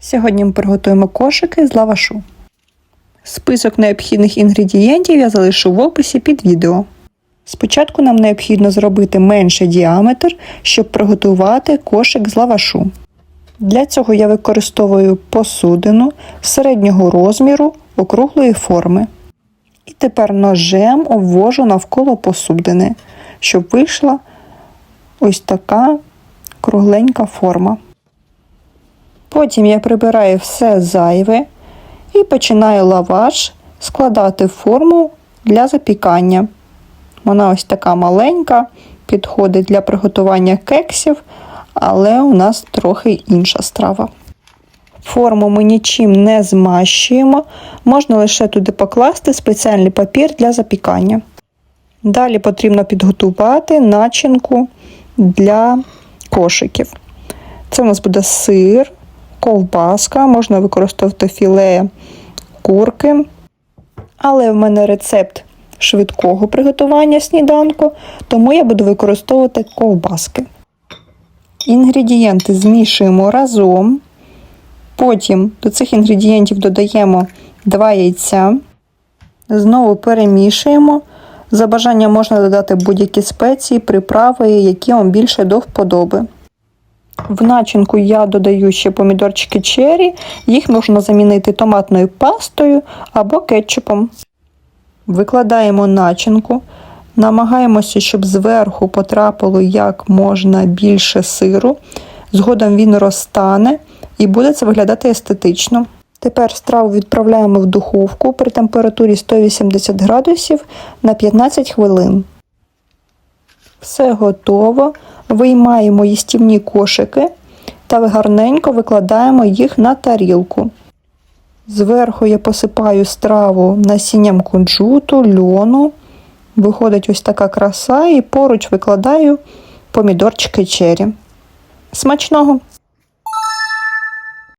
Сьогодні ми приготуємо кошики з лавашу. Список необхідних інгредієнтів я залишу в описі під відео. Спочатку нам необхідно зробити менший діаметр, щоб приготувати кошик з лавашу. Для цього я використовую посудину середнього розміру округлої форми. І тепер ножем обвожу навколо посудини, щоб вийшла ось така кругленька форма. Потім я прибираю все зайве і починаю лаваш складати форму для запікання. Вона ось така маленька, підходить для приготування кексів, але у нас трохи інша страва. Форму ми нічим не змащуємо, можна лише туди покласти спеціальний папір для запікання. Далі потрібно підготувати начинку для кошиків. Це у нас буде сир, ковбаска, можна використовувати філе курки. Але в мене рецепт швидкого приготування сніданку, тому я буду використовувати ковбаски. Інгредієнти змішуємо разом. Потім до цих інгредієнтів додаємо 2 яйця. Знову перемішуємо. За бажанням можна додати будь-які спеції, приправи, які вам більше до вподоби. В начинку я додаю ще помідорчики черрі, їх можна замінити томатною пастою або кетчупом. Викладаємо начинку, намагаємося, щоб зверху потрапило як можна більше сиру. Згодом він розтане і буде це виглядати естетично. Тепер страву відправляємо в духовку при температурі 180 градусів на 15 хвилин. Все готово. Виймаємо їстівні кошики та гарненько викладаємо їх на тарілку. Зверху я посипаю страву насінням кунжуту, льону. Виходить ось така краса, і поруч викладаю помідорчики чері. Смачного!